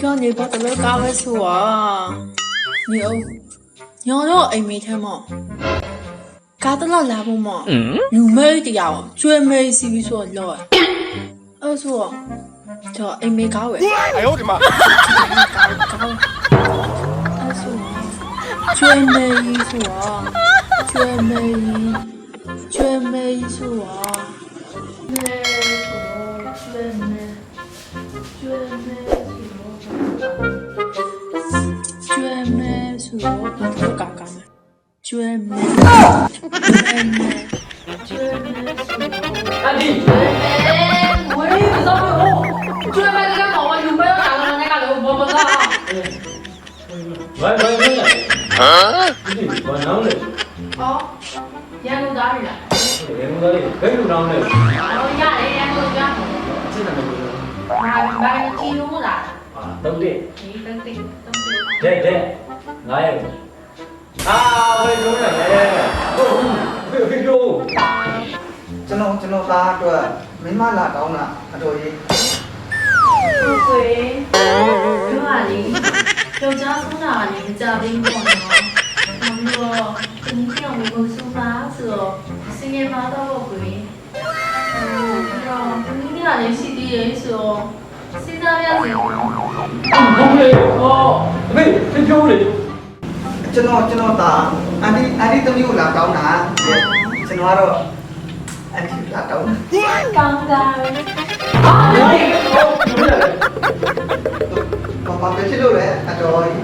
ကြောင့်ဒီဘောတလဲကားပဲဆိုอะညောညောတော့အိမ်မေးထဲမှာ Cada la lavo mo. You made the yaw. Jue made si bi so lo. Ờ so. Cho em mê cáo vậy. Ai ôi mà. Ờ so. Jue mê yi so. Jue mê yi. Jue mê yi so. Mê so. Jue mê. Jue mê so. Jue mê so. Jue mê so. Jue mê so. Chuyên 아니 왜 이렇게 싸워요? 주변에 내가 너만 눈매가 나는 내가 너무 뭐보다 왜 왜왜 이게 뭐 나오네 어? 얘는 나이야 얘는 나이 배우 나오네 어야 얘는 나이야 진짜 나이야 아 말이 기억나 아 던데 이 던데 던데 네네 나야 ည်ပြောဘာဘာတီလို့လားအာတော့တဲ့ဒီတက်တက်တက်တဲ့တဲ့ငါရဲ့အာဘယ်လိုလဲဟုတ်ဘယ်ဘယ်ပြောကျွန်တော်ကျွန်တော်သားအတွက်မိမလာတောင်းတာအတော်ကြီးဟုတ်ကွယ်တို့ဟာလေကြောက်ကြဆုံးတာကလည်းမကြသေးဘူးပေါ့နော်။ဘာလို့လဲ။ဒီပြောင်းလို့ဆုံးပါဆိုတော့စင်ရမှာတော့ကွယ်။အဲဒီတော့ဒီနေ့ကလည်းရှိသေးရဲ့ဆိုတော့စဉ်းစားရစီဟုတ်လေဟောဘယ်ဘယ်ပြောလဲ ကျွန်တော်ကျွန်တော်သားအန်တီအန်တီသမီးကိုလာတောင်းတာကျွန်တော်ကတော့အန်တီလာတောင်းတာကောင်းတာပဲ။အာလေဘာဘာပဲဖြစ်လို့လဲအတော်ကြီး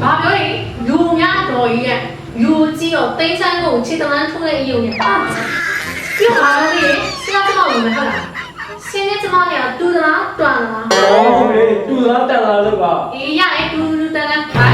။ဘာပြောလဲ။လူများတော်ကြီးရဲ့လူကြီးတော့တိတ်ဆိုင်ကိုခြေတန်းထိုးတဲ့အယုံနဲ့အာ။ပြောပါလေ။ဆရာကတော့မဟုတ်လား။စင်းနေကျမကတူတာတွန်လားဟုတ်လေသူလားတက်လာလို့ပါ။အေးရရဲ့တူတူတန်းတန်းဘာလဲတက်သွားတယ်လားမဟု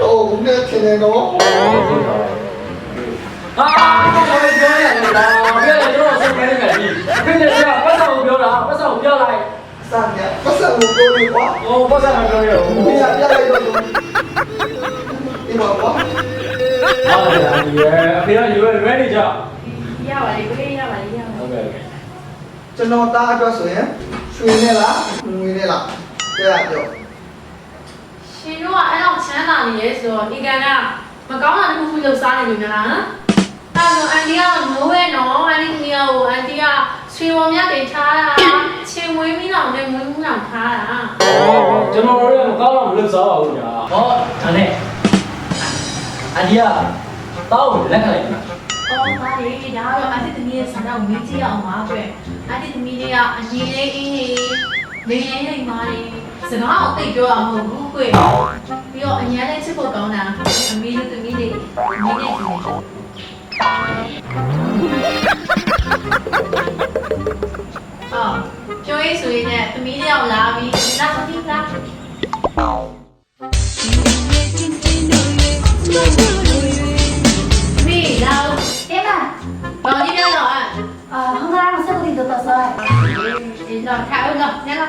တော့ဦးနဲ့ချင်တယ်နော်အာဘာလဲပြောရလဲလားဖေးလက်ကျွန်တော်စိတ်ခဲနေတယ်ဖေးလက်ပြပတ်ဆောင်ပြောတာပတ်ဆောင်ပြလိုက်စမ်းရပတ်စံကိုပြောလို့ကွာဟောပတ်ဆောင်ပြောရအောင်မင်းရပြလိုက်တော့ဒီမှာကွာဟာလာဒီရဲ့အဖေကရွယ်ရွယ်နေကြရပါလေကိုရပါလေရပါဟုတ်လေကဲ့ကျွန်တော်သားအတွက်ဆိုရင်ရွှေနဲ့လားငွေနဲ့လားတဲ့ရပြော နေရဲဆိုတော့ဒီကန်ကမကောင်းတာတစ်ခုခုလှုပ်ရှားနေလို့များလားဟမ်အဲ့တော့အန်တီကနိုးရဲ့နော်အန်တီကကိုအန်တီကဆွေပေါ်မြတ်တင်ထားတာချင်းမွေးမိလောင်နဲ့မွေးမှုလောင်ထားတာ အော်ကျွန်တော်တို့လည်းမကောင်းတော့မလုပ်စားပါဘူးညာဟောဒါနဲ့အဒီယာတောင်းလက်ခံလိုက်ပါ အော်ဒါလေဒါကတော့အန်တီသမီးရဲ့ဆန္ဒကိုမေးကြည့်အောင်ပါပဲအန်တီသမီးလေးကအညီလေးအင်းလေးနေနေနေမာလေး စကားကိုသိပြောတာမဟုတ်ဘူးကွပြီးတော့အញ្ញမ်းလေးချစ်ဖို့ကောင်းတာသမီးတို့သမီးတွေမိနေတယ်အော်ကျိုးရေးဆိုရင်လည်းသမီးတယောက်လာပြီးလာပြီးလာသမီးလာအေးမဘာလို့ပြောတော့အာဟောင်းကားမဆက်လို့တော့ဆော်ရအေးလာထားဦးတော့ညလာ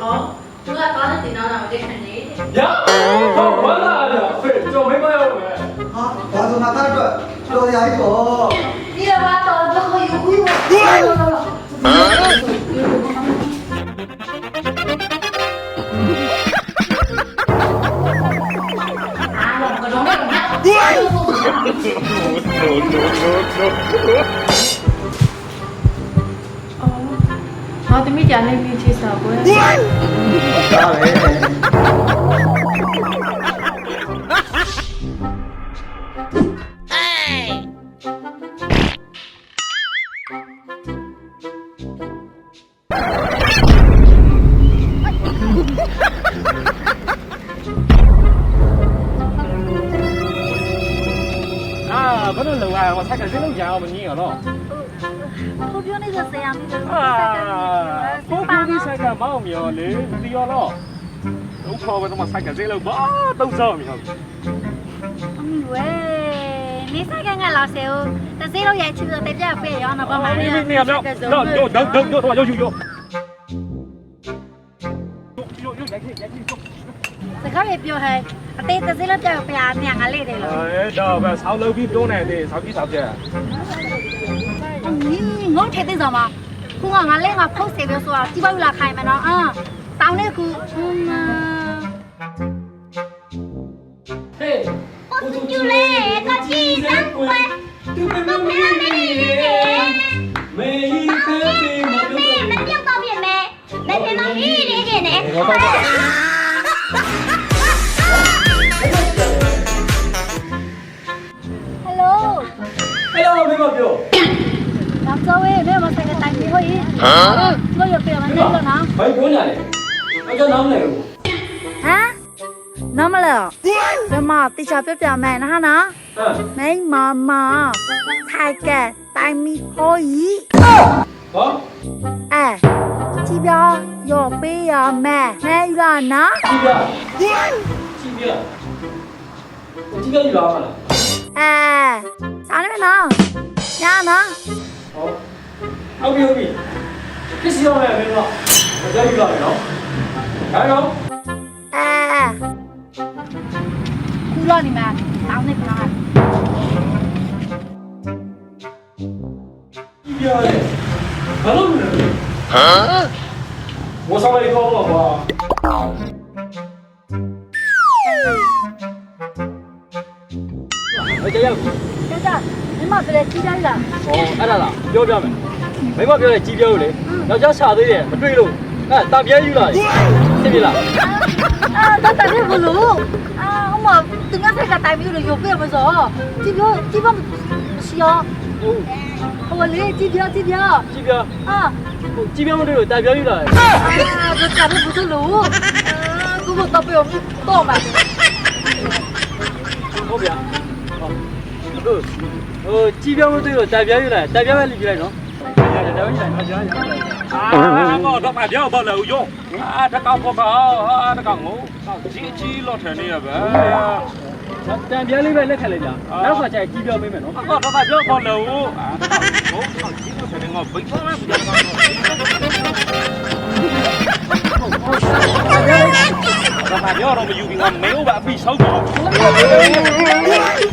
어? 누가 빠는데 나나 어디갔니? 야! 어, 형 만나 아니야. 그래 좀 해봐요. 아, 나도 나타날 거야. 너 어디 아이고. 이리 와, 너, 너, 이거, 이거, 이거, 이거. No, no, no, no. हाँ तो मैं जाने भी चीज 아, 그런 누가 뭐 사실 그런 게 아무 문제가 없어. ကိုပြောနေတဲ့ဆရာမကြီးကိုဆက်ကြည့်နေတာ။ကိုပြောနေတဲ့ဆက်ကမအောင်မြော်လေမသိရောတော့။လုံးခေါ်ပဲတော့ဆက်ကစေးလို့ဘာတော့စောင်းမြော်။အမီဝဲနေဆက်ကငါလာစေဦးတစေးလို့ရချစ်တော့တပြက်ပေးရောနော်ဘာမှမရဘူး။တော့တော့တော့တော့တော့ရုပ်ယူရော။ရုပ်ရုပ်ရိုက်ရိုက်ရုပ်စကားရပြောဟဲ့အသေးတစေးလို့ပြောပြရမြန်ငါလေးတယ်လို့။အဲတော့ပဲဆောင်းလုံးပြီးတွန်းနေတယ်ဆောင်းပြီးဆောင်းပြ။ ငုံထဲသိဆောင်မှာခုကငါလဲငါဖုတ်စေပြောဆိုတာတိပောက်လာခိုင်မနော်အာတောင်းနေကူဟေးပုတ်ကျူလေကချီစံပွဲသူမမမေမေမေဟိဖေမေမမေမပြောက်တော့ပြင်မေမေဖေမေဟိရေကျနေဟယ်လိုဟယ်လိုမေမပြော ấy thế mà thành cái thành thì hơi ít. Bây ờ, giờ tiền nó mấy cuốn này nó cho nó liều hả? Nó mà liều rồi mò tí cho phép chào ha nó. Ờ. Mấy mò mò? Thay kè tay mi hơi ít ờ. có. À chị bia? Yo bia mẹ. Mẹ là nó. Chị bia? Chị bia? Chị bia? Gì đó mà? À sao đấy nó? Nha nó. 好，OK OK，不需要了没有，我加油了，加油。啊！不让你们拿那个伤害。你别来，看呢。啊！我上来就放了，不？我加油。先生。 မင်းမပြောလဲကြီးတိုင်းလားဩအဲ့ဒါလားပြောပြမယ်မိမပြောလဲကြီးပြောလို့လေယောက်ျားရှာသေးတယ်မတွေ့လို့အဲ့တာပြဲယူလာတယ်သိပြီလားအာတော့တာပြဲဘလို့အာအမသူငါဖက်ကတိုင်ပြီးလို့ရုပ်ပြမစောကြီးပြောကြီးပြောမရှိရောဟုတ်ဟိုလေကြီးပြောကြီးပြောကြီးပြောအာကြီးပြောမတွေ့လို့တာပြဲယူလာတယ်အာတော့တာပြဲဘလို့အာသူ့ဘတော့ပြောတော့မှာဟုတ်ဗျာဟုတ် ဟုတ်ဟိုကြီးပြောမတွေ့လို့တာပြဲယူလာတယ်တာပြဲပဲလိပြလိုက်နော်ရတယ်တယ်ရတယ်နော်ကြားရတယ်အာငေါတော့မပြောတော့လို့ယုံအာတကောက်ကောအာတကောက်ငိုကြီးကြီးလို့ထနေရပဲတန်ပြဲလေးပဲလက်ခံလိုက်ကြနောက်ခါကျရင်ကြီးပြောမိမယ်နော်အော်တော့ပြောတော့လို့အာတကောက်ငိုကြီးလို့ထနေငေါဘိတ်သွားမှပြကြတော့တော့ပြောတော့မယူပြီးငါမေးဦးပါအပြီးဆုံးတော့